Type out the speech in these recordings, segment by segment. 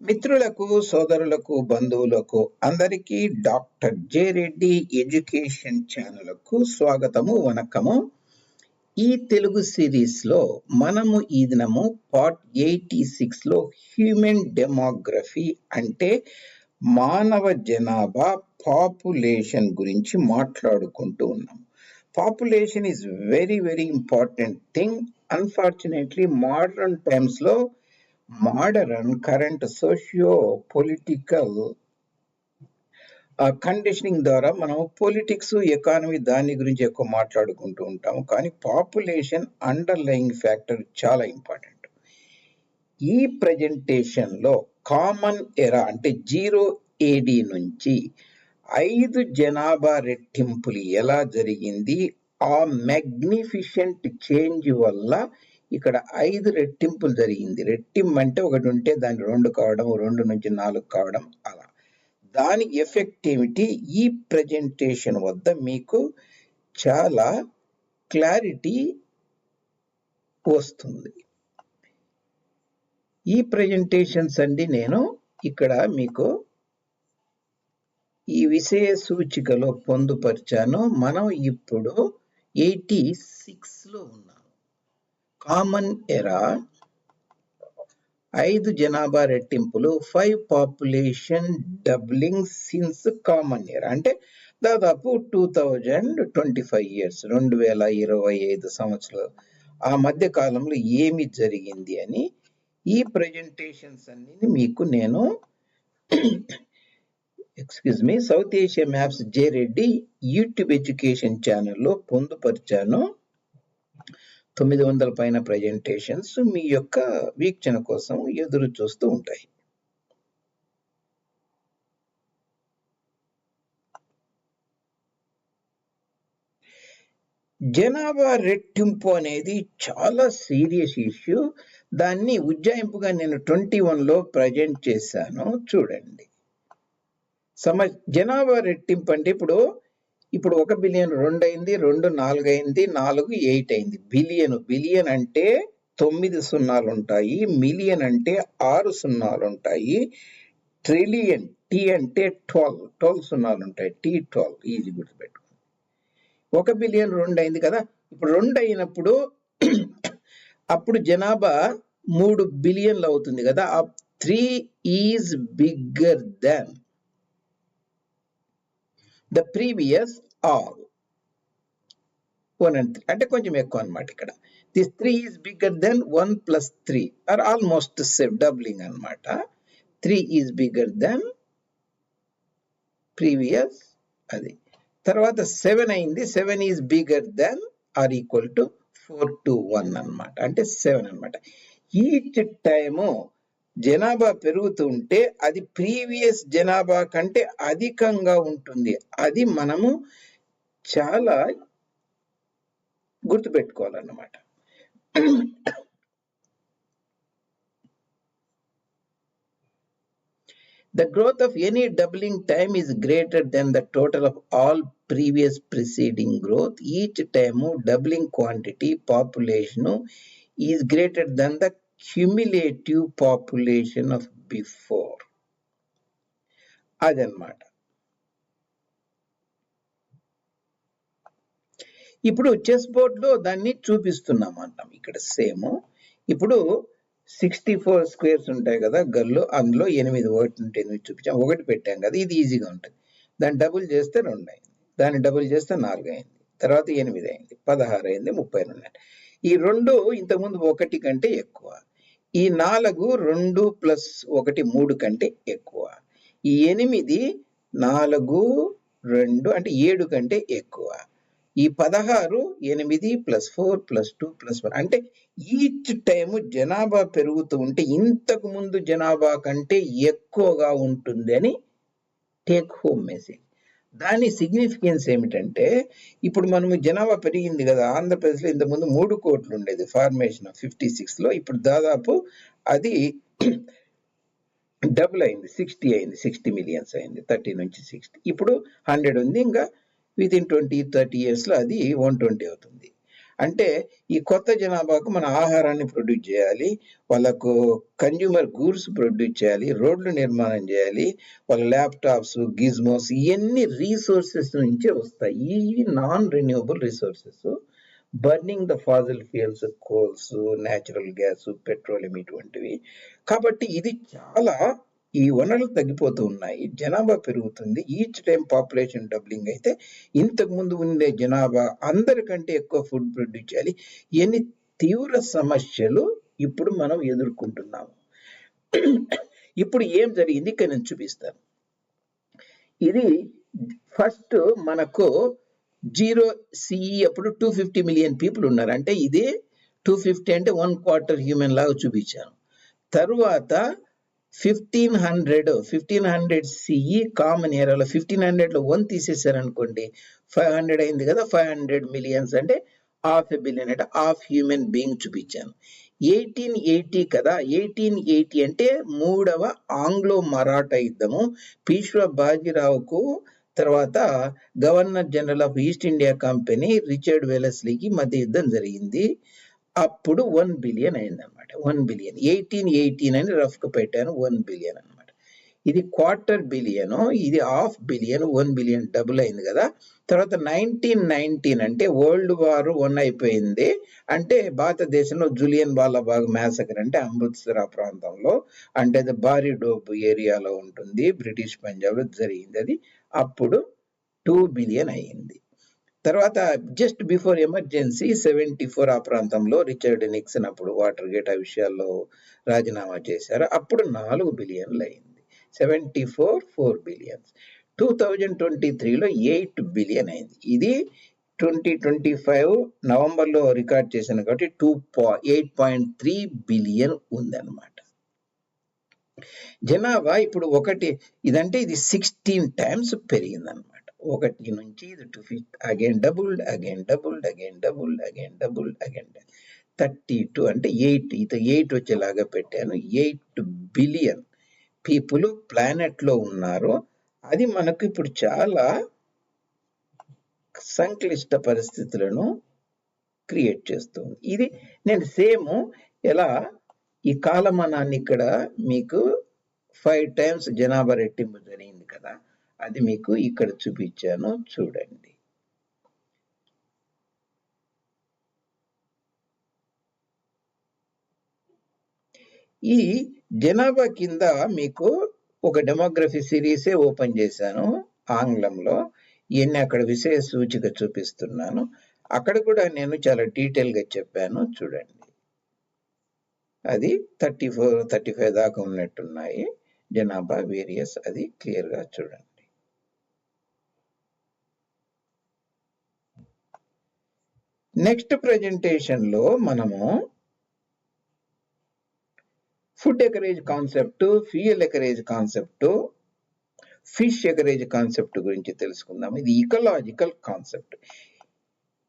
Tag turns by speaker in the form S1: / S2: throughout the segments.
S1: మిత్రులకు సోదరులకు బంధువులకు అందరికీ డాక్టర్ జే రెడ్డి ఎడ్యుకేషన్ ఛానల్కు స్వాగతము వనకము ఈ తెలుగు సిరీస్లో మనము ఈ దినము పార్ట్ ఎయిటీ సిక్స్లో హ్యూమన్ డెమోగ్రఫీ అంటే మానవ జనాభా పాపులేషన్ గురించి మాట్లాడుకుంటూ ఉన్నాం. Population is very very important thing. Unfortunately modern టైమ్స్లో లో modern current socio political conditioning ద్వారా మనం పొలిటిక్స్ ఎకానమీ దాని గురించి ఎక్కువ మాట్లాడుకుంటూ ఉంటాము. కానీ పాపులేషన్ అండర్లయింగ్ ఫ్యాక్టర్ చాలా ఇంపార్టెంట్ ఈ ప్రజెంటేషన్లో కామన్ ఎరా అంటే జీరో ఏడి నుంచి ఐదు జనాభా రెట్టింపులు ఎలా జరిగింది? ఆ మ్యాగ్నిఫిషెంట్ చేంజ్ వల్ల ఇక్కడ ఐదు రెట్టింపులు జరిగింది. రెట్టింపు అంటే ఒకటి ఉంటే దాని రెండు కావడం రెండు నుంచి నాలుగు కావడం అలా. దాని ఎఫెక్ట్ ఏమిటి? ఈ ప్రజెంటేషన్ వద్ద మీకు చాలా క్లారిటీ వస్తుంది. ఈ ప్రజెంటేషన్స్ అండి నేను ఇక్కడ మీకు ఈ విషయ సూచికలో పొందుపరిచాను. మనం ఇప్పుడు ఎయిటీ సిక్స్లో ఉన్నాం. Common era. ఐదు జనాభా రెట్టింపులు five population doubling since common year అంటే దాదాపు two thousand twenty five years రెండు వేల ఇరవై ఐదు సంవత్సరాలు. ఆ మధ్య కాలంలో ఏమి జరిగింది అని ఈ ప్రజెంటేషన్స్ అన్ని మీకు నేను excuse me South Asia maps J Reddy YouTube education ఛానల్లో పొందుపరిచాను. తొమ్మిది వందల పైన ప్రజెంటేషన్స్ మీ యొక్క వీక్షణ కోసం ఎదురు చూస్తూ ఉంటాయి. జనాభా రెట్టింపు అనేది చాలా సీరియస్ ఇష్యూ దాన్ని ఉజ్జాయింపుగా నేను ట్వంటీ వన్లో ప్రజెంట్ చేశాను. చూడండి. సమ జనాభా రెట్టింపు అంటే ఇప్పుడు ఇప్పుడు ఒక బిలియన్ రెండు అయింది రెండు నాలుగు అయింది నాలుగు ఎయిట్ అయింది బిలియన్ బిలియన్ అంటే తొమ్మిది సున్నాలు ఉంటాయి మిలియన్ అంటే ఆరు సున్నాలు ఉంటాయి ట్రిలియన్ టీ అంటే ట్వెల్వ్ ట్వెల్వ్ సున్నాలు ఉంటాయి టీ ట్వెల్వ్ ఈజీ గుర్తుపెట్టుకోండి ఒక బిలియన్ రెండు అయింది కదా? ఇప్పుడు రెండు అయినప్పుడు అప్పుడు జనాభా మూడు బిలియన్లు అవుతుంది కదా? ఆ three is bigger than. The previous all one and three అంటే కొంచెం ఎక్కువ అనమాట ఇక్కడ. This three is bigger than one plus three or almost save doubling అనమాట three is bigger than previous అది. తర్వాత సెవెన్ అయింది. Seven is bigger than or equal to four two one అనమాట అంటే సెవెన్ అనమాట ఈచ్ టైము జనాభా పెరుగుతూ ఉంటే అది ప్రీవియస్ జనాభా కంటే అధికంగా ఉంటుంది. అది మనము చాలా గుర్తుపెట్టుకోవాలన్నమాట. The growth of any doubling time is greater than the total of all previous preceding growth each time doubling quantity population is greater than the cumulative population of before అదనమాట ఇప్పుడు చెస్ బోర్డ్లో దాన్ని చూపిస్తున్నాం అంటాం. ఇక్కడ సేమ్ ఇప్పుడు sixty four squares ఉంటాయి కదా గల్లు అందులో ఎనిమిది ఒకటి ఉంటే చూపించాం. ఒకటి పెట్టాం కదా ఇది ఈజీగా ఉంటుంది. దాన్ని డబుల్ చేస్తే రెండు అయింది. దాన్ని డబుల్ చేస్తే నాలుగు అయింది. తర్వాత ఎనిమిది అయింది. పదహారు అయింది ముప్పై రెండు ఈ రెండు ఇంతకుముందు ఒకటి కంటే ఎక్కువ. ఈ నాలుగు రెండు ప్లస్ ఒకటి మూడు కంటే ఎక్కువ. ఈ ఎనిమిది నాలుగు రెండు అంటే ఏడు కంటే ఎక్కువ. ఈ పదహారు ఎనిమిది plus four plus two plus one. అంటే ఈచ్ టైము జనాభా పెరుగుతూ ఉంటే ఇంతకు ముందు జనాభా కంటే ఎక్కువగా ఉంటుంది అని టేక్ హోమ్ మెసేజ్. దాని సిగ్నిఫికెన్స్ ఏమిటంటే ఇప్పుడు మనము జనాభా పెరిగింది కదా ఆంధ్రప్రదేశ్లో ఇంతకుముందు మూడు కోట్లు ఉండేది ఫార్మేషన్ ఫిఫ్టీ సిక్స్లో ఇప్పుడు దాదాపు అది డబుల్ అయింది సిక్స్టీ అయింది సిక్స్టీ మిలియన్స్ అయింది థర్టీ నుంచి సిక్స్టీ ఇప్పుడు హండ్రెడ్ ఉంది ఇంకా విత్ ఇన్ ట్వంటీ థర్టీ ఇయర్స్లో అది వన్ ట్వంటీ అవుతుంది. అంటే ఈ కొత్త జనాభాకు మన ఆహారాన్ని ప్రొడ్యూస్ చేయాలి వాళ్ళకు కన్జ్యూమర్ గూడ్స్ ప్రొడ్యూస్ చేయాలి రోడ్లు నిర్మాణం చేయాలి వాళ్ళ ల్యాప్టాప్స్ గిజ్మోస్ ఇవన్నీ రీసోర్సెస్ నుంచే వస్తాయి. ఇవి non renewable resources burning the fossil fuels coals natural gas petroleum ఇటువంటివి. కాబట్టి ఇది చాలా ఈ వనరులు తగ్గిపోతూ ఉన్నాయి. జనాభా పెరుగుతుంది. ఈచ్ టైం పాపులేషన్ డబ్లింగ్ అయితే ఇంతకు ముందు ఉండే జనాభా అందరికంటే ఎక్కువ ఫుడ్ ప్రొడ్యూస్ చేయాలి. ఎన్ని తీవ్ర సమస్యలు ఇప్పుడు మనం ఎదుర్కొంటున్నాము. ఇప్పుడు ఏం జరిగింది? ఇక్కడ నేను చూపిస్తాను. ఇది ఫస్ట్ మనకు జీరో సిఈ అప్పుడు టూ ఫిఫ్టీ మిలియన్ పీపుల్ ఉన్నారు. అంటే ఇది టూ ఫిఫ్టీ అంటే వన్ క్వార్టర్ హ్యూమన్ లాగా చూపించాను. తరువాత fifteen hundred fifteen hundred CE common ఏరియాలో ఫిఫ్టీన్ హండ్రెడ్లో వన్ తీసేసారనుకోండి ఫైవ్ హండ్రెడ్ అయింది కదా ఫైవ్ హండ్రెడ్ మిలియన్స్ అంటే హాఫ్ ఎ బిలియన్ అంటే హాఫ్ హ్యూమన్ బీయింగ్ చూపించాను. ఎయిటీన్ ఎయిటీ కదా ఎయిటీన్ ఎయిటీ అంటే మూడవ ఆంగ్లో మరాఠా యుద్ధము. పీశ్వ బాజీరావుకు తర్వాత governor general of East India Company Richard వెలస్లీకి మధ్య యుద్ధం జరిగింది. అప్పుడు వన్ బిలియన్ అయింది అనమాట వన్ బిలియన్ ఎయిటీన్ ఎయిటీన్ అని రఫ్ పెట్టాను వన్ బిలియన్ అనమాట ఇది క్వార్టర్ బిలియన్ ఇది half billion one billion double అయింది కదా. తర్వాత నైన్టీన్ నైన్టీన్ అంటే వరల్డ్ వార్ వన్ అయిపోయింది. అంటే భారతదేశంలో జూలియన్ బాలాబాగ్ మ్యాసకర్ అంటే అమృత్సర్ ఆ ప్రాంతంలో. అంటే అది భారీ డోబ్ ఏరియాలో ఉంటుంది. బ్రిటిష్ పంజాబ్లో జరిగింది అది. అప్పుడు టూ బిలియన్ అయ్యింది తర్వాత just before emergency seventy four ఆ ప్రాంతంలో రిచర్డ్ నిక్సన్ అప్పుడు వాటర్ గేట్ ఆ విషయాల్లో రాజీనామా చేశారు. అప్పుడు నాలుగు బిలియన్లు అయింది. Seventy four four billions two thousand twenty త్రీలో ఎయిట్ బిలియన్ అయింది. ఇది ట్వంటీ ట్వంటీ ఫైవ్ నవంబర్లో రికార్డ్ చేశాను కాబట్టి టూ పా ఎయిట్ పాయింట్ త్రీ బిలియన్ ఉందన్నమాట. జనాభా ఇప్పుడు ఒకటి ఇదంటే ఇది సిక్స్టీన్ టైమ్స్ పెరిగిందన్నమాట. ఒకటి నుంచి ఇది two fifth again doubled again doubled again double again doubled again thirty two అంటే ఎయిట్ ఇది ఎయిట్ వచ్చేలాగా పెట్టాను. ఎయిట్ బిలియన్ పీపుల్ ప్లానెట్లో ఉన్నారు. అది మనకు ఇప్పుడు చాలా సంక్లిష్ట పరిస్థితులను క్రియేట్ చేస్తుంది. ఇది నేను సేమ్ ఎలా ఈ కాలమానాన్ని ఇక్కడ మీకు ఫైవ్ టైమ్స్ జనాభా రెట్టింపు జరిగింది కదా. అది మీకు ఇక్కడ చూపించాను చూడండి. ఈ జనాభా కింద మీకు ఒక డెమోగ్రఫీ సిరీసే ఓపెన్ చేశాను ఆంగ్లంలో. ఇవన్నీ అక్కడ విషయ సూచిక చూపిస్తున్నాను. అక్కడ కూడా నేను చాలా డీటెయిల్గా చెప్పాను చూడండి. అది థర్టీ ఫోర్ థర్టీ ఫైవ్ దాకా ఉన్నట్టున్నాయి జనాభా వేరియస్ అది క్లియర్గా చూడండి. నెక్స్ట్ ప్రెజెంటేషన్లో మనము food acreage concept fuel acreage concept fish acreage concept గురించి తెలుసుకుందాం ఇది ఇకలాజికల్ కాన్సెప్ట్.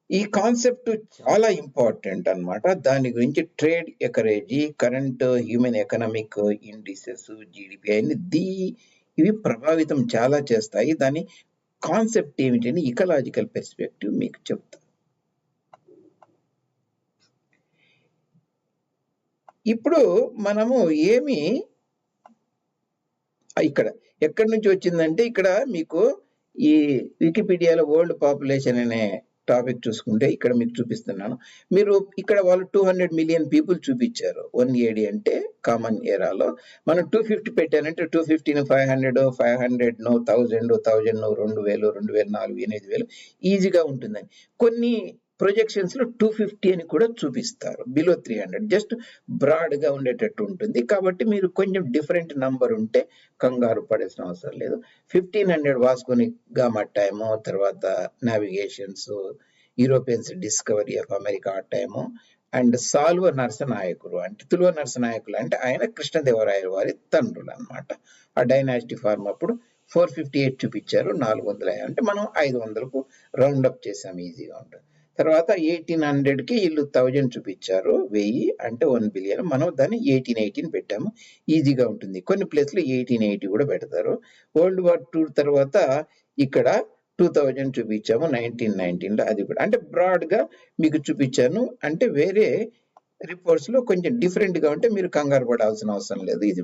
S1: ఈ కాన్సెప్ట్ చాలా ఇంపార్టెంట్ అన్నమాట. దాని గురించి trade ఎకరేజీ current human economic indices GDP అని దీ ఇవి ప్రభావితం చాలా చేస్తాయి. దాని కాన్సెప్ట్ ఏమిటని ఇకలాజికల్ పెర్స్పెక్టివ్ మీకు చెప్తాను ఇప్పుడు మనము ఏమి ఇక్కడ ఎక్కడి నుంచి వచ్చిందంటే ఇక్కడ మీకు ఈ వికీపీడియాలో వరల్డ్ పాపులేషన్ అనే టాపిక్ చూసుకుంటే ఇక్కడ మీకు చూపిస్తున్నాను. మీరు ఇక్కడ వాళ్ళు టూ హండ్రెడ్ మిలియన్ పీపుల్ చూపించారు. వన్ ఏడి అంటే కామన్ ఏరాలో మనం టూ ఫిఫ్టీ పెట్టానంటే two ఫిఫ్టీని five hundred five hundred no thousand thousand రెండు వేలు రెండు వేలు నాలుగు ఎనిమిది వేలు ఈజీగా ఉంటుందని. కొన్ని ప్రొజెక్షన్స్లో టూ ఫిఫ్టీ అని కూడా చూపిస్తారు. బిలో త్రీ హండ్రెడ్ జస్ట్ బ్రాడ్గా ఉండేటట్టు ఉంటుంది. కాబట్టి మీరు కొంచెం డిఫరెంట్ నంబర్ ఉంటే కంగారు పడాల్సిన అవసరం లేదు. ఫిఫ్టీన్ హండ్రెడ్ వాసుకొని గామా టైము తర్వాత navigations Europeans discovery of America ఆ టైము అండ్ సాల్వ నరసనాయకుడు అంటే తులువ నరసనాయకులు అంటే ఆయన కృష్ణదేవరాయల వారి తండ్రులు అన్నమాట. ఆ డైనాసిటీ ఫార్మ్ అప్పుడు ఫోర్ ఫిఫ్టీ ఎయిట్ చూపించారు. నాలుగు వందల అంటే మనం ఐదు వందలకు రౌండ్ అప్ చేసాం. ఈజీగా ఉంటుంది. తర్వాత ఎయిటీన్ హండ్రెడ్కి వీళ్ళు థౌజండ్ చూపించారు. వెయ్యి అంటే వన్ బిలియన్. మనం దాన్ని ఎయిటీన్ ఎయిటీన్ పెట్టాము. ఈజీగా ఉంటుంది. కొన్ని ప్లేస్లు ఎయిటీన్ ఎయిటీ కూడా పెడతారు. వరల్డ్ వార్ టూ తర్వాత ఇక్కడ టూ థౌజండ్ చూపించాము. నైన్టీన్ నైన్టీన్లో అది కూడా. అంటే బ్రాడ్గా మీకు చూపించాను. అంటే వేరే రిపోర్ట్స్లో కొంచెం డిఫరెంట్గా ఉంటే మీరు కంగారు పడాల్సిన అవసరం లేదు. ఇది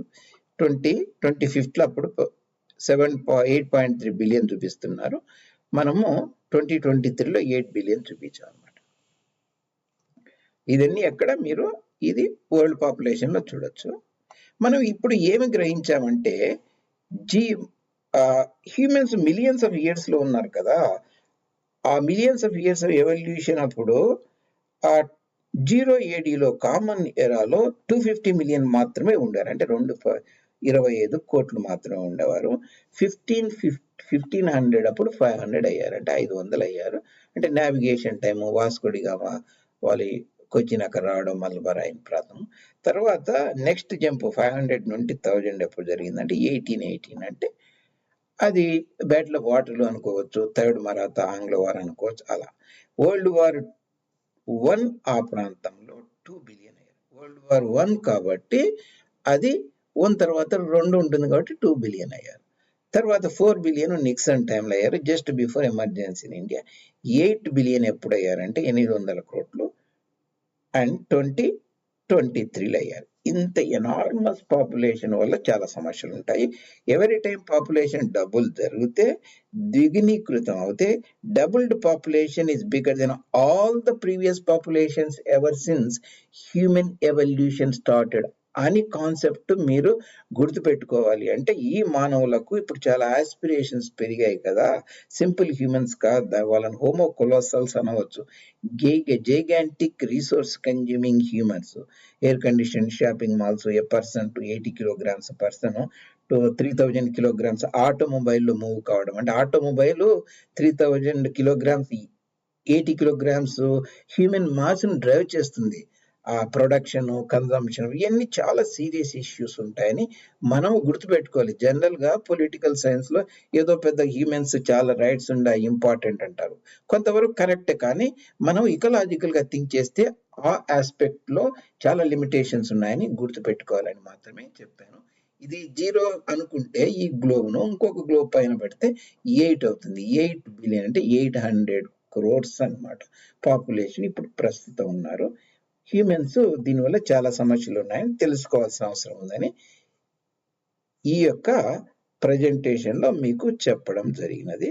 S1: ట్వంటీ ట్వంటీ ఫిఫ్త్లో అప్పుడు seven eight point three billion చూపిస్తున్నారు. మనము ట్వంటీ ట్వంటీ త్రీలో ఎయిట్ బిలియన్ చూపించాం అనమాట ఇదన్నీ ఎక్కడ మీరు ఇది వరల్డ్ పాపులేషన్లో చూడొచ్చు. మనం ఇప్పుడు ఏమి గ్రహించామంటే జీ హ్యూమన్స్ మిలియన్స్ ఆఫ్ ఇయర్స్లో ఉన్నారు కదా. ఆ millions of years of evolution అప్పుడు ఆ జీరో ఏడీలో కామన్ ఎరాలో టూ ఫిఫ్టీ మిలియన్ మాత్రమే ఉండారు అంటే రెండు ఇరవై ఐదు కోట్లు మాత్రమే ఉండేవారు. ఫిఫ్టీన్ ఫిఫ్టీన్ హండ్రెడ్ అప్పుడు ఫైవ్ హండ్రెడ్ అయ్యారు అంటే ఐదు వందలు అయ్యారు. అంటే నావిగేషన్ టైము వాస్కోడిగామా వాళ్ళు కొచ్చినాక రావడం మల్బరాయిన్ ప్రాంతం. తర్వాత నెక్స్ట్ జంప్ ఫైవ్ హండ్రెడ్ నుండి థౌజండ్ ఎప్పుడు జరిగిందంటే ఎయిటీన్ ఎయిటీన్ అంటే అది బ్యాటిల్ ఆఫ్ వాటర్లు అనుకోవచ్చు థర్డ్ మరాత ఆంగ్ల వార్ అనుకోవచ్చు అలా. వరల్డ్ వార్ వన్ ఆ ప్రాంతంలో టూ బిలియన్ అయ్యారు. వరల్డ్ వార్ వన్ కాబట్టి అది వన్ తర్వాత రెండు ఉంటుంది కాబట్టి టూ బిలియన్ అయ్యారు. తర్వాత ఫోర్ బిలియన్ నిక్సన్ టైంలో అయ్యారు. Just before emergency in India eight billion ఎప్పుడు అయ్యారంటే ఎనిమిది వందల కోట్లు అండ్ ట్వంటీ ట్వంటీ త్రీలో అయ్యారు. ఇంత ఎనార్మస్ పాపులేషన్ వల్ల చాలా సమస్యలు ఉంటాయి. ఎవరి టైం పాపులేషన్ డబుల్ జరిగితే ద్విగుణీకృతం అవుతే doubled population is bigger than all the previous populations ever since human evolution started అని కాన్సెప్ట్ మీరు గుర్తుపెట్టుకోవాలి. అంటే ఈ మానవులకు ఇప్పుడు చాలా ఆస్పిరేషన్స్ పెరిగాయి కదా. సింపుల్ హ్యూమన్స్ కాదు? వాళ్ళని హోమో కొలోసల్స్ అనవచ్చు. Gigantic resource consuming humans air condition shopping malls a person to eighty kilograms person to three thousand kilograms ఆటోమొబైల్లో move కావడం. అంటే automobile three thousand kilograms eighty kilograms human మాస్ను drive చేస్తుంది. Production consumption ఇవన్నీ చాలా serious issues ఉంటాయని మనం గుర్తుపెట్టుకోవాలి. జనరల్గా political సైన్స్లో ఏదో పెద్ద హ్యూమెన్స్ చాలా రైట్స్ ఉన్నాయి ఇంపార్టెంట్ అంటారు. కొంతవరకు కరెక్ట్ కానీ మనం ఇకలాజికల్గా థింక్ చేస్తే ఆ ఆస్పెక్ట్లో చాలా లిమిటేషన్స్ ఉన్నాయని గుర్తుపెట్టుకోవాలని మాత్రమే చెప్పాను. ఇది జీరో అనుకుంటే ఈ గ్లోబ్ను ఇంకొక గ్లోబ్ పైన పెడితే ఎయిట్ అవుతుంది. ఎయిట్ బిలియన్ అంటే ఎయిట్ హండ్రెడ్ క్రోర్స్ అన్నమాట. పాపులేషన్ ఇప్పుడు ప్రస్తుతం ఉన్నారు. హ్యూమన్స్ దీనివల్ల చాలా సమస్యలు ఉన్నాయని తెలుసుకోవాల్సిన అవసరం ఉందని ఈ యొక్క ప్రజెంటేషన్లో మీకు చెప్పడం జరిగినది.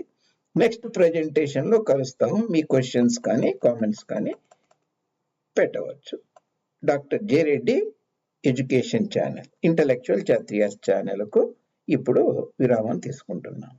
S1: నెక్స్ట్ ప్రజెంటేషన్లో కలుస్తాము. మీ క్వశ్చన్స్ కానీ కామెంట్స్ కానీ పెట్టవచ్చు. Doctor J Reddy education channel intellectual Kshatriyas ఛానల్కు ఇప్పుడు విరామం తీసుకుంటున్నాం